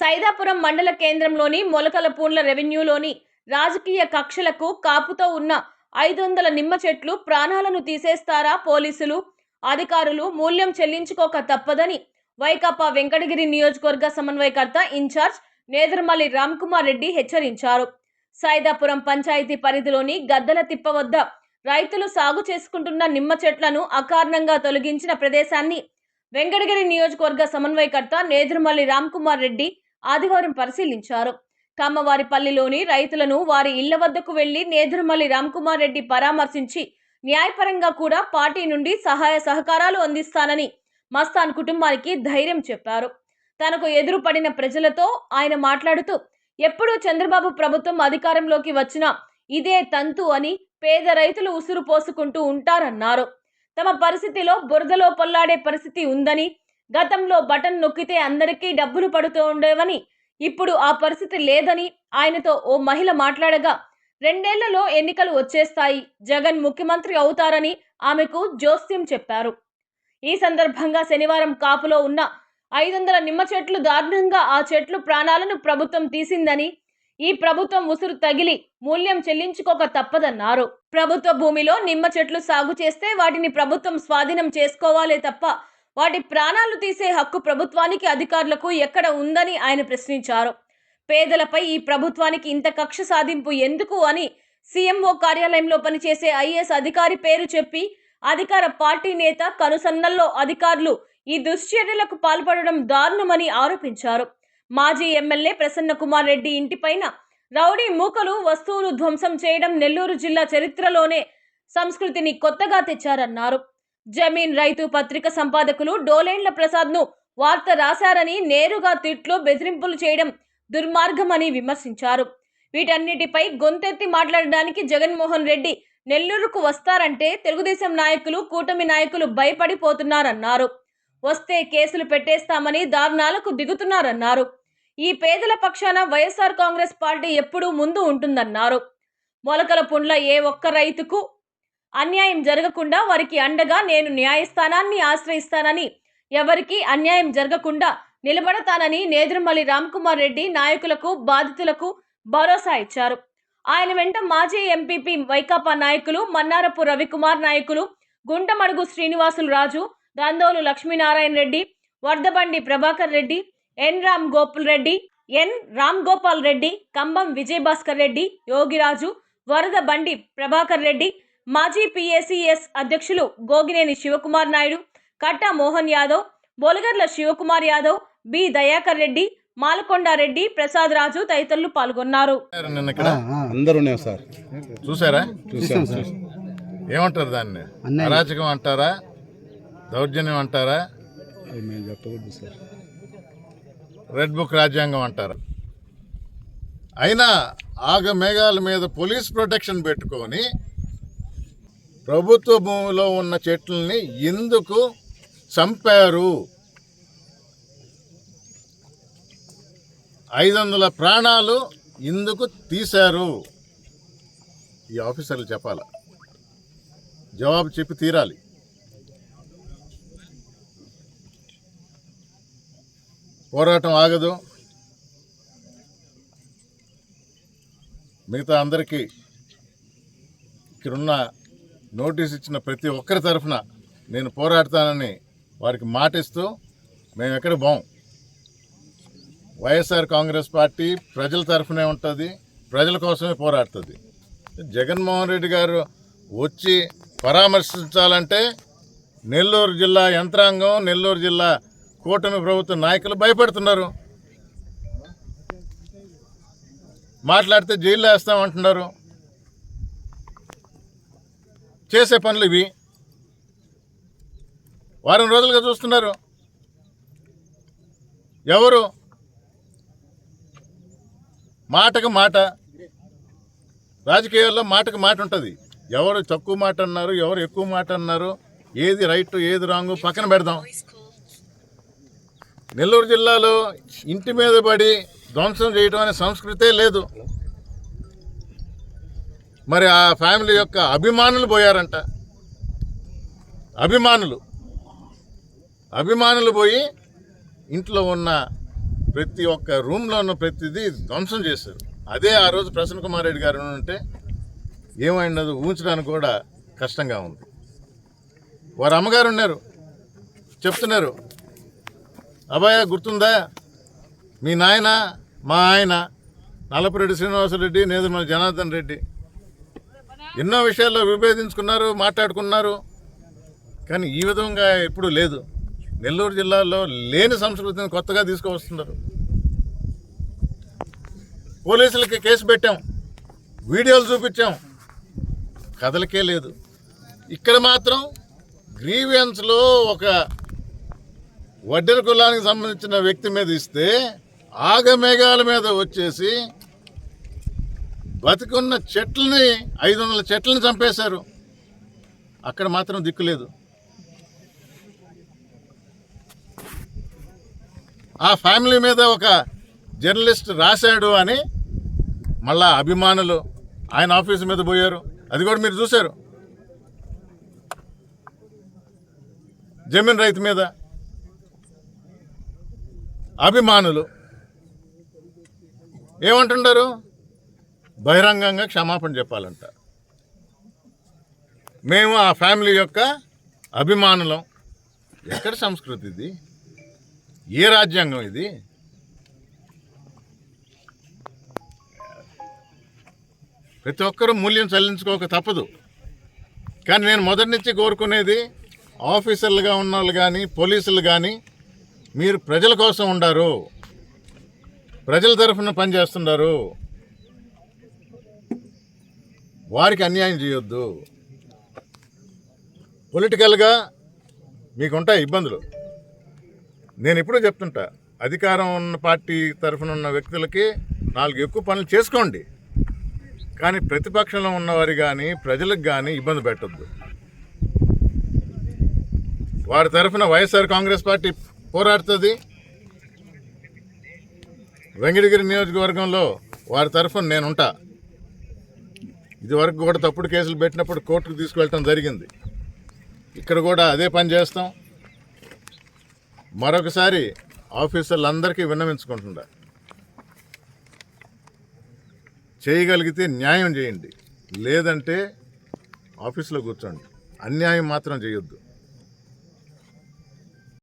సైదాపురం మండల కేంద్రంలోని మొలకలపూండ్ల రెవెన్యూలోని రాజకీయ కక్షలకు కాపుతో ఉన్న ఐదు వందల నిమ్మ చెట్లు ప్రాణాలను తీసేస్తారా పోలీసులు? అధికారులు మూల్యం చెల్లించుకోక తప్పదని వైకాపా వెంకటగిరి నియోజకవర్గ సమన్వయకర్త ఇన్ఛార్జ్ నేదురుమల్లి రామ్కుమార్ రెడ్డి హెచ్చరించారు. సైదాపురం పంచాయతీ పరిధిలోని గద్దల తిప్ప వద్ద రైతులు సాగు చేసుకుంటున్న నిమ్మ చెట్లను అకారణంగా తొలగించిన ప్రదేశాన్ని వెంకటగిరి నియోజకవర్గ సమన్వయకర్త నేదురుమల్లి రామ్కుమార్ రెడ్డి ఆదివారం పరిశీలించారు. కమ్మవారిపల్లిలోని రైతులను వారి ఇళ్ళ వద్దకు వెళ్ళి నేదురుమల్లి రామ్కుమార్ రెడ్డి పరామర్శించి న్యాయపరంగా కూడా పార్టీ నుండి సహాయ సహకారాలు అందిస్తానని మస్తాన్ కుటుంబానికి ధైర్యం చెప్పారు. తనకు ఎదురుపడిన ప్రజలతో ఆయన మాట్లాడుతూ ఎప్పుడూ చంద్రబాబు ప్రభుత్వం అధికారంలోకి వచ్చినా ఇదే తంతు అని పేద రైతులు ఉసురు పోసుకుంటూ ఉంటారన్నారు. తమ పరిస్థితిలో బురదలో పొల్లాడే పరిస్థితి ఉందని గతంలో బటన్ నొక్కితే అందరికీ డబ్బులు పడుతూ ఉండేవని. ఇప్పుడు ఆ పరిస్థితి లేదని ఆయనతో ఓ మహిళ మాట్లాడగా రెండేళ్ళలో ఎన్నికలు వచ్చేస్తాయి. జగన్ ముఖ్యమంత్రి అవుతారని ఆమెకు జోస్యం చెప్పారు. ఈ సందర్భంగా శనివారం కాపులో ఉన్న ఐదు వందల నిమ్మ చెట్లు దారుణంగా ఆ చెట్లు ప్రాణాలను ప్రభుత్వం తీసిందని ఈ ప్రభుత్వం ఉసురు తగిలి మూల్యం చెల్లించుకోక తప్పదన్నారు. ప్రభుత్వ భూమిలో నిమ్మ చెట్లు సాగు చేస్తే వాటిని ప్రభుత్వం స్వాధీనం చేసుకోవాలే తప్ప వాటి ప్రాణాలు తీసే హక్కు ప్రభుత్వానికి అధికారులకు ఎక్కడ ఉందని ఆయన ప్రశ్నించారు. పేదలపై ఈ ప్రభుత్వానికి ఇంత కక్ష సాధింపు ఎందుకు అని సీఎంఓ కార్యాలయంలో పనిచేసే ఐఏఎస్ అధికారి పేరు చెప్పి అధికార పార్టీ నేత కనుసన్నల్లో అధికారులు ఈ దుశ్చర్యలకు పాల్పడడం దారుణమని ఆరోపించారు. మాజీ ఎమ్మెల్యే ప్రసన్న కుమార్ రెడ్డి ఇంటిపైన రౌడీ మూకలు వస్తువులు ధ్వంసం చేయడం నెల్లూరు జిల్లా చరిత్రలోనే సంస్కృతిని కొత్తగా తెచ్చారన్నారు. జమీన్ రైతు పత్రిక సంపాదకులు డోలేండ్ల ప్రసాద్ను వార్త రాశారని నేరుగా తిట్లు బెదిరింపులు చేయడం దుర్మార్గమని విమర్శించారు. వీటన్నిటిపై గొంతెత్తి మాట్లాడడానికి జగన్మోహన్ రెడ్డి నెల్లూరుకు వస్తారంటే తెలుగుదేశం నాయకులు కూటమి నాయకులు భయపడిపోతున్నారన్నారు. వస్తే కేసులు పెట్టేస్తామని దారుణాలకు దిగుతున్నారన్నారు. ఈ పేదల పక్షాన వైఎస్ఆర్ కాంగ్రెస్ పార్టీ ఎప్పుడూ ముందు ఉంటుందన్నారు. మొలకల పుండ్ల ఏ ఒక్క రైతుకు అన్యాయం జరగకుండా వారికి అండగా నేను న్యాయస్థానాన్ని ఆశ్రయిస్తానని ఎవరికి అన్యాయం జరగకుండా నిలబడతానని నేదురుమల్లి రామ్కుమార్ రెడ్డి నాయకులకు బాధితులకు భరోసా ఇచ్చారు. ఆయన వెంట మాజీ ఎంపీపీ వైకాపా నాయకులు మన్నారపు రవికుమార్ నాయకులు గుంటమడుగు శ్రీనివాసులు రాజు దందోలు లక్ష్మీనారాయణ రెడ్డి వర్ధబండి ప్రభాకర్ రెడ్డి ఎన్ రామ్ గోపుల్ రెడ్డి ఎన్ రామ్ గోపాల్ రెడ్డి కంబం విజయభాస్కర్ రెడ్డి యోగిరాజు వరద బండి ప్రభాకర్ రెడ్డి మాజీ పిఏసిఎస్ అధ్యక్షులు గోగినేని శివకుమార్ నాయుడు కట్టా మోహన్ యాదవ్ బొలగర్ల శివకుమార్ యాదవ్ బి దయాకర్ రెడ్డి మాలకొండారెడ్డి ప్రసాద్ రాజు తదితరులు పాల్గొన్నారు. నిన్న ఇక్కడ? అందరు ఉన్నాం సార్. చూసారా? చూసాం సార్. ఏమంటారు దాన్ని. అరాచకం అంటారా? దౌర్జన్యం అంటారా? రెడ్ బుక్ రాజ్యాంగం అంటారా? అయినా ఆగ మేఘాల మీద పోలీస్ ప్రొటెక్షన్ పెట్టుకొని ప్రభుత్వ భూమిలో ఉన్న చెట్లని ఎందుకు చంపారు? ఐదు వందల ప్రాణాలు ఎందుకు తీశారు? ఈ ఆఫీసర్లు చెప్పాల. జవాబు చెప్పి తీరాలి. పోరాటం ఆగదు. మిగతా అందరికీ ఇక్కడున్న నోటీస్ ఇచ్చిన ప్రతి ఒక్కరి తరఫున నేను పోరాడతానని వారికి మాటిస్తూ మేము ఎక్కడ బాం. వైఎస్ఆర్ కాంగ్రెస్ పార్టీ ప్రజల తరఫునే ఉంటుంది ప్రజల కోసమే పోరాడుతుంది. జగన్మోహన్ రెడ్డి గారు వచ్చి పరామర్శించాలంటే నెల్లూరు జిల్లా యంత్రాంగం నెల్లూరు జిల్లా కూటమి ప్రభుత్వ నాయకులు భయపడుతున్నారు. మాట్లాడితే జైల్లో వేస్తామంటున్నారు. చేసే పనులు ఇవి. వారం రోజులుగా చూస్తున్నారు. ఎవరు? మాటకు మాట. రాజకీయాల్లో మాటకు మాట ఉంటుంది. ఎవరు తక్కువ మాట అన్నారు ఎవరు ఎక్కువ మాట అన్నారు ఏది రైట్ ఏది రాంగ్ పక్కన పెడదాం. నెల్లూరు జిల్లాలో ఇంటి మీద పడి ధ్వంసం చేయడం అనే సంస్కృతే లేదు. మరి ఆ ఫ్యామిలీ యొక్క అభిమానులు పోయారంట. అభిమానులు. అభిమానులు పోయి ఇంట్లో ఉన్న ప్రతి ఒక్క రూమ్లో ఉన్న ప్రతిదీ ధ్వంసం చేశారు. అదే ఆ రోజు ప్రసన్న కుమార్ రెడ్డి గారు ఉంటే ఏమైనది ఊహించడానికి కూడా కష్టంగా ఉంది. వారు అమ్మగారు ఉన్నారు. చెప్తున్నారు. అబ్బాయ గుర్తుందా? మీ నాయన? మా ఆయన. నలపరెడ్డి శ్రీనివాసరెడ్డి నేదుమల జనార్దన్ రెడ్డి. ఎన్నో విషయాల్లో విభేదించుకున్నారు మాట్లాడుకున్నారు. కానీ ఈ విధంగా ఎప్పుడూ లేదు. నెల్లూరు జిల్లాలో లేని సంస్కృతిని కొత్తగా తీసుకువస్తున్నారు. పోలీసులకి కేసు పెట్టాం. వీడియోలు చూపించాం. కథలకే లేదు. ఇక్కడ మాత్రం గ్రీవియన్స్లో ఒక వడ్డెర కులానికి సంబంధించిన వ్యక్తి మీద ఇస్తే ఆగమేఘాల మీద వచ్చేసి బతికున్న చెట్లని ఐదు వందల చెట్లను చంపేశారు. అక్కడ మాత్రం దిక్కు లేదు. ఆ ఫ్యామిలీ మీద ఒక జర్నలిస్ట్ రాశాడు అని మళ్ళా అభిమానులు ఆయన ఆఫీస్ మీద పోయారు. అది కూడా మీరు చూశారు. జమీన్ రైతు మీద అభిమానులు ఏమంటుంటారు బహిరంగంగా క్షమాపణ చెప్పాలంట. మేము ఆ ఫ్యామిలీ యొక్క అభిమానులం. ఎక్కడ సంస్కృతి ఇది? ఏ రాజ్యాంగం ఇది? ప్రతి ఒక్కరూ మూల్యం చెల్లించుకోక తప్పదు. కానీ నేను మొదటి నుంచి కోరుకునేది ఆఫీసర్లుగా ఉన్న వాళ్ళు కానీ పోలీసులు కానీ మీరు ప్రజల కోసం ఉండారు. ప్రజల తరఫున పనిచేస్తున్నారు. వారికి అన్యాయం చేయొద్దు. పొలిటికల్గా మీకు ఉంటాయి ఇబ్బందులు. నేను ఎప్పుడూ చెప్తుంటా అధికారం ఉన్న పార్టీ తరఫున ఉన్న వ్యక్తులకి నాలుగు ఎక్కువ పనులు చేసుకోండి. కానీ ప్రతిపక్షంలో ఉన్నవారి కానీ ప్రజలకు కానీ ఇబ్బంది పెట్టద్దు. వారి తరఫున వైఎస్ఆర్ కాంగ్రెస్ పార్టీ పోరాడుతుంది. వెంకటగిరి నియోజకవర్గంలో వారి తరఫున నేనుంటా. ఇది వరకు కూడా తప్పుడు కేసులు పెట్టినప్పుడు కోర్టుకు తీసుకువెళ్ళటం జరిగింది. ఇక్కడ కూడా అదే పని చేస్తాం. మరొకసారి ఆఫీసర్లందరికీ విన్నవించుకుంటున్నా. చేయగలిగితే న్యాయం చేయండి. లేదంటే ఆఫీస్లో కూర్చోండి. అన్యాయం మాత్రం చేయొద్దు.